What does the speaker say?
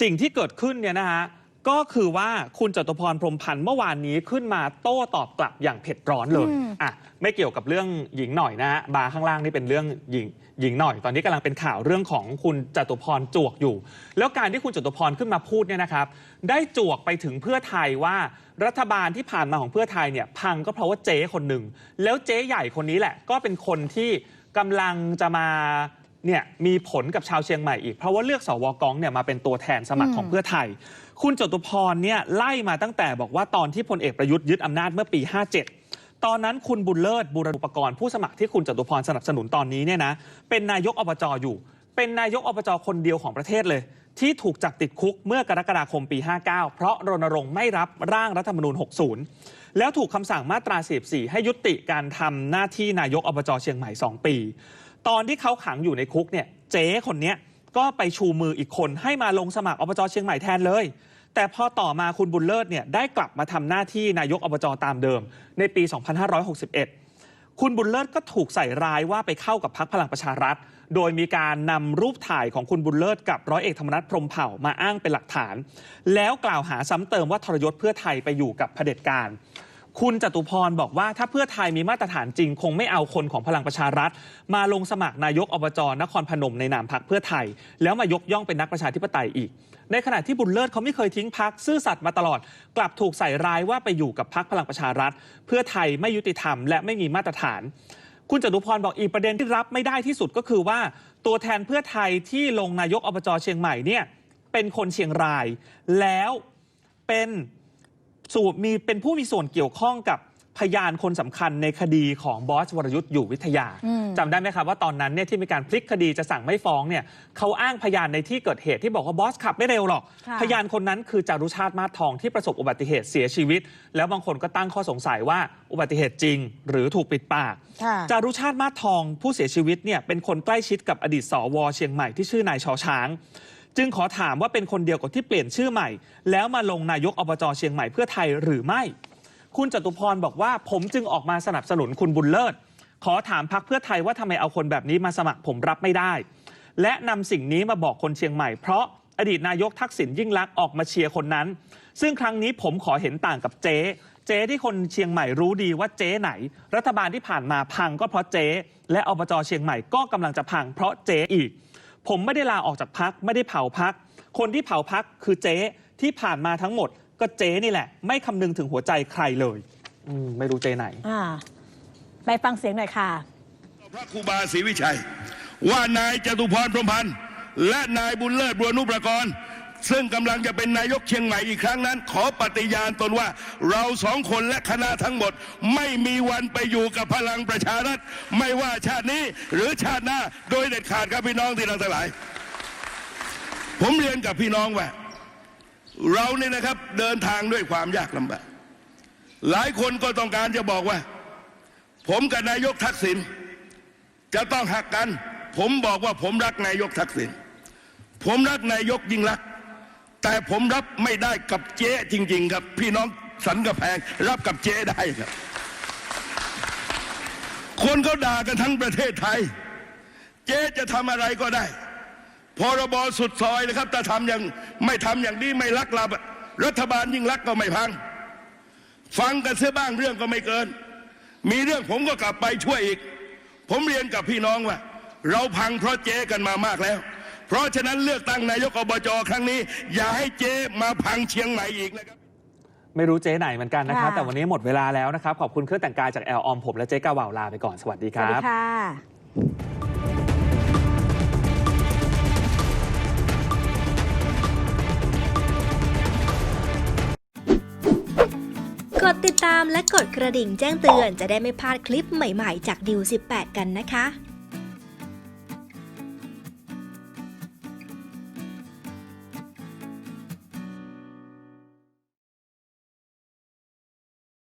สิ่งที่เกิดขึ้นเนี่ยนะฮะก็คือว่าคุณจตุพรพรหมพันธ์เมื่อวานนี้ขึ้นมาโต้ตอบกลับอย่างเผ็ดร้อนเลยอืมอะไม่เกี่ยวกับเรื่องหญิงหน่อยนะฮะบาร์ข้างล่างนี่เป็นเรื่องหญิงหญิงหน่อย ตอนนี้กำลังเป็นข่าวเรื่องของคุณจตุพรจวกอยู่ แล้วการที่คุณจตุพรขึ้นมาพูดเนี่ยนะครับ ได้จวกไปถึงเพื่อไทยว่ารัฐบาลที่ผ่านมาของเพื่อไทยเนี่ยพังก็เพราะว่าเจ๊คนหนึ่งแล้วเจ๊ใหญ่คนนี้แหละ ก็เป็นคนที่กำลังจะมา เนี่ยมีผลกับชาวเชียงใหม่อีก เพราะว่าเลือกสวกองเนี่ยมาเป็นตัวแทนสมัครของเพื่อไทย คุณจตุพรเนี่ยไล่มาตั้งแต่บอกว่าตอนที่พลเอกประยุทธ์ยึดอำนาจเมื่อปี 57ตอนนั้นคุณบุญเลิศบูรณุปกรณ์ผู้สมัครที่คุณจตุพรสนับสนุนตอนนี้เนี่ยนะเป็นนายกอบจอยู่ เป็นนายกอบจคนเดียวของประเทศเลย ที่ถูกจับติดคุกเมื่อกรกฎาคมปี 59 เพราะรณรงค์ไม่รับร่างรัฐธรรมนูญ 60 แล้วถูกคำสั่งมาตรา44ให้ยุติการทำหน้าที่นายกอบจเชียงใหม่ 2 ปี ตอนที่เขาขังอยู่ในคุกเนี่ยเจ๊คนเนี้ยก็ไปชูมืออีกคนให้มาลงสมัครอบจเชียงใหม่แทนเลย แต่พอต่อมาคุณบุญเลิศเนี่ยได้กลับมาทำหน้าที่นายกอบจตามเดิม ในปี 2561 คุณบุญเลิศก็ถูกใส่ร้ายว่าไปเข้ากับพักพลังประชารัฐ โดยมีการนำรูปถ่ายของคุณบุญเลิศกับร้อยเอกธรรมนัฐพรมเผ่ามาอ้างเป็นหลักฐาน แล้วกล่าวหาซ้ำเติมว่าทรยศเพื่อไทยไปอยู่กับเผด็จการ คุณจตุพรบอกว่าถ้าเพื่อไทยมีมาตรฐานจริง คงไม่เอาคนของพลังประชารัฐ มาลงสมัครนายกอบจนครพนมในนามพักเพื่อไทย แล้วมายกย่องเป็นนักประชาธิปไตยอีก ในขณะที่บุญเลิศเขาไม่เคยทิ้งพักซื่อสัตย์มาตลอด กลับถูกใส่ร้ายว่าไปอยู่กับพักพลังประชารัฐ เพื่อไทยไม่ยุติธรรมและไม่มีมาตรฐาน คุณจตุพรบอกอีกประเด็นที่รับไม่ได้ที่สุดก็คือว่า ตัวแทนเพื่อไทยที่ลงนายกอบจเชียงใหม่เนี่ยเป็นคนเชียงรายแล้วเป็น สูตรมีเป็นผู้มีส่วนเกี่ยวข้องกับพยานคนสำคัญในคดีของบอสวรยุทธ์อยู่วิทยาอืมจำได้ไหมครับว่าตอนนั้นเนี่ยที่มีการพลิกคดีจะสั่งไม่ฟ้องเนี่ยเขาอ้างพยานในที่เกิดเหตุที่บอกว่าบอสขับไม่เร็วหรอกค่ะพยานคนนั้นคือจารุชาติมาศทองที่ประสบอุบัติเหตุเสียชีวิต แล้วบางคนก็ตั้งข้อสงสัยว่าอุบัติเหตุจริง หรือถูกปิดปากค่ะจารุชาติมาศทองผู้เสียชีวิตเนี่ยเป็นคนใกล้ชิดกับอดีตสวเชียงใหม่ที่ชื่อนายชอช้าง จึงขอถามว่าเป็นคนเดียวกับที่เปลี่ยนชื่อใหม่ แล้วมาลงนายกอบจเชียงใหม่เพื่อไทยหรือไม่ คุณจตุพรบอกว่าผมจึงออกมาสนับสนุนคุณบุญเลิศ ขอถามพักเพื่อไทยว่าทำไมเอาคนแบบนี้มาสมัครผมรับไม่ได้ และนำสิ่งนี้มาบอกคนเชียงใหม่เพราะอดีตนายกทักษิณยิ่งลักษณ์ออกมาเชียร์คนนั้น ซึ่งครั้งนี้ผมขอเห็นต่างกับเจ๊เจ๊ที่คนเชียงใหม่รู้ดีว่าเจ๊ไหน รัฐบาลที่ผ่านมาพังก็เพราะเจ๊และอบจเชียงใหม่ก็กำลังจะพังเพราะเจ๊อีก ผมไม่ได้ลาออกจากพักไม่ได้เผาพัก คนที่เผาพักคือเจ๊ที่ผ่านมาทั้งหมด ก็เจ๊นี่แหละ ไม่คำนึงถึงหัวใจใครเลยอืมไม่รู้เจ๊ไหน อ่าไปฟังเสียงหน่อยค่ะ พระครูบาศรีวิชัย ว่านายจตุพรพรหมพันธ์และนายบุญเลิศบัวนุประกรณ์ ซึ่งกำลังจะเป็นนายกเชียงใหม่อีกครั้งนั้น ขอปฏิญาณตนว่า เราสองคนและคณะทั้งหมด ไม่มีวันไปอยู่กับพลังประชารัฐ ไม่ว่าชาตินี้หรือชาติหน้าโดยเด็ดขาดครับพี่น้องที่เราทั้งหลาย ผมเรียนกับพี่น้องว่า เราเนี่ยนะครับเดินทางด้วยความยากลำบากหลายคนก็ต้องการจะบอกว่า ผมกับนายกทักษิณจะต้องหักกัน ผมบอกว่าผมรักนายกทักษิณผมรักนายกยิ่งรักษ แต่ผมรับไม่ได้กับเจ๊จริง ๆ ครับ พี่น้องสันกระแพง รับกับเจ๊ได้ครับ คนเขาด่ากันทั้งประเทศไทย เจ๊จะทำอะไรก็ได้ พรบสุดซอยนะครับแต่ทำอย่างไม่ทำอย่างนี้ไม่รักลับรัฐบาลยิ่งรักก็ไม่พัง ฟังกันเสียบ้างเรื่องก็ไม่เกิน มีเรื่องผมก็กลับไปช่วยอีก ผมเรียนกับพี่น้องว่า เราพังเพราะเจ๊กันมามากแล้ว เพราะฉะนั้นเลือกตั้งนายกอบจครั้งนี้ อย่าให้เจ๊มาพังเชียงใหม่อีกนะครับไม่รู้เจ๊ไหนเหมือนกันนะครับ ค่ะ แต่วันนี้หมดเวลาแล้วนะครับ ขอบคุณเครื่องแต่งกายจากแอลออมผมและเจ๊กาวาวลาไปก่อน สวัสดีสควัสรัดีบ ค่ะ กดติดตามและกดกระดิ่งแจ้งเตือนจะได้ไม่พลาดคลิปใหม่ๆ จากดิว18 กันนะคะ